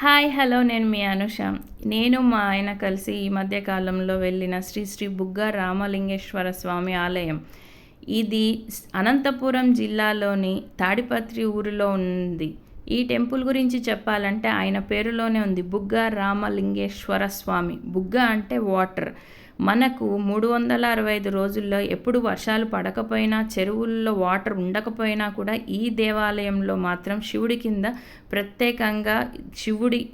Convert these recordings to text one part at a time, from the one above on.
Hi hello నేను మీ అనుష. నేను మా ఆయన కలిసి ఈ మధ్య కాలంలో వెళ్ళిన శ్రీ శ్రీ బుగ్గ రామలింగేశ్వర స్వామి ఆలయం. ఇది అనంతపురం జిల్లాలోని తాడిపత్రి ఊరిలో ఉంది. ఈ టెంపుల్ గురించి చెప్పాలంటే ఆయన పేరులోనే ఉంది. బుగ్గ రామలింగేశ్వర స్వామి. బుగ్గ అంటే వాటర్. మనకు మూడు వందల అరవై ఐదు రోజుల్లో ఎప్పుడు వర్షాలు పడకపోయినా చెరువుల్లో వాటర్ ఉండకపోయినా కూడా ఈ దేవాలయంలో మాత్రం శివుడి కింద ప్రత్యేకంగా శివుడి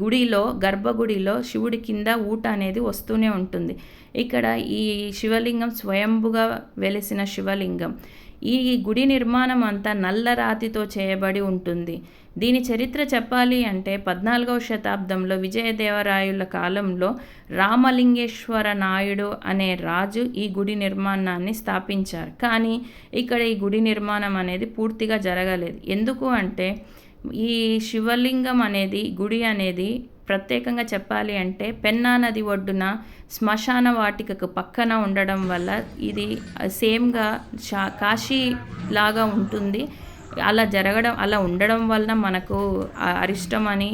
గుడిలో గర్భగుడిలో శివుడి కింద ఊట అనేది వస్తూనే ఉంటుంది. ఇక్కడ ఈ శివలింగం స్వయంభుగా వెలిసిన శివలింగం. ఈ గుడి నిర్మాణం అంతా నల్ల రాతితో చేయబడి ఉంటుంది. దీని చరిత్ర చెప్పాలి అంటే పద్నాలుగవ శతాబ్దంలో విజయదేవరాయుల కాలంలో రామలింగేశ్వర నాయుడు అనే రాజు ఈ గుడి నిర్మాణాన్ని స్థాపించారు. కానీ ఇక్కడ ఈ గుడి నిర్మాణం అనేది పూర్తిగా జరగలేదు. ఎందుకు అంటే ఈ శివలింగం అనేది గుడి అనేది ప్రత్యేకంగా చెప్పాలి అంటే పెన్నా నది ఒడ్డున శ్మశాన వాటికకు పక్కన ఉండడం వల్ల ఇది సేమ్గా షా కాశీ లాగా ఉంటుంది. అలా జరగడం అలా ఉండడం వలన మనకు అరిష్టం అని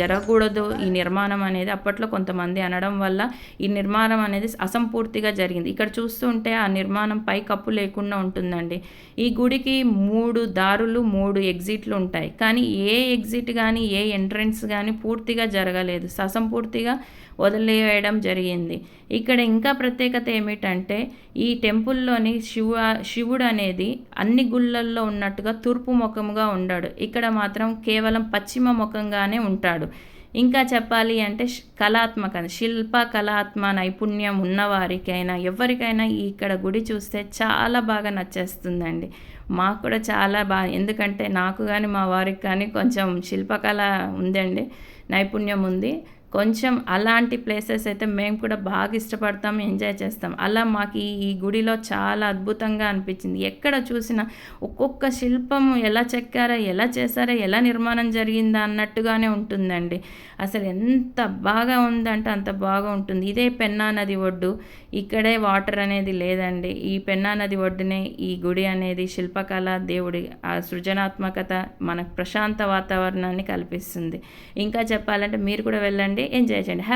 జరగకూడదు ఈ నిర్మాణం అనేది అప్పట్లో కొంతమంది అనడం వల్ల ఈ నిర్మాణం అనేది అసంపూర్తిగా జరిగింది. ఇక్కడ చూస్తుంటే ఆ నిర్మాణం పై కప్పు లేకుండా ఉంటుందండి. ఈ గుడికి మూడు దారులు మూడు ఎగ్జిట్లు ఉంటాయి. కానీ ఏ ఎగ్జిట్ కానీ ఏ ఎంట్రన్స్ కానీ పూర్తిగా జరగలేదు. ససంపూర్తిగా వదిలేయడం జరిగింది. ఇక్కడ ఇంకా ప్రత్యేకత ఏమిటంటే ఈ టెంపుల్లోని శివ శివుడు అనేది అన్ని గుళ్ళల్లో ఉన్నట్టుగా తూర్పు ముఖముగా ఉండాడు. ఇక్కడ మాత్రం కేవలం పశ్చిమ ముఖంగానే ఉంటాడు. ఇంకా చెప్పాలి అంటే కళాత్మక శిల్ప కళాత్మ నైపుణ్యం ఉన్నవారికైనా ఎవరికైనా ఇక్కడ గుడి చూస్తే చాలా బాగా నచ్చేస్తుందండి. మాకు కూడా చాలా బాగా ఎందుకంటే నాకు కానీ మా వారికి కానీ కొంచెం శిల్పకళ ఉందండి నైపుణ్యం ఉంది. కొంచెం అలాంటి ప్లేసెస్ అయితే మేము కూడా బాగా ఇష్టపడతాం ఎంజాయ్ చేస్తాం. అలా మాకు ఈ గుడిలో చాలా అద్భుతంగా అనిపించింది. ఎక్కడ చూసినా ఒక్కొక్క శిల్పం ఎలా చెక్కారా ఎలా చేశారా ఎలా నిర్మాణం జరిగిందా అన్నట్టుగానే ఉంటుందండి. అసలు ఎంత బాగా ఉందంటే అంత బాగా ఉంటుంది. ఇదే పెన్నా నది ఒడ్డు. ఇక్కడే వాటర్ అనేది లేదండి. ఈ పెన్నా నది ఒడ్డునే ఈ గుడి అనేది శిల్పకళ దేవుడి ఆ సృజనాత్మకత మనకు ప్రశాంత వాతావరణాన్ని కల్పిస్తుంది. ఇంకా చెప్పాలంటే మీరు కూడా వెళ్ళండి. ఎంజాయ్ చేయండి హ్యాపీ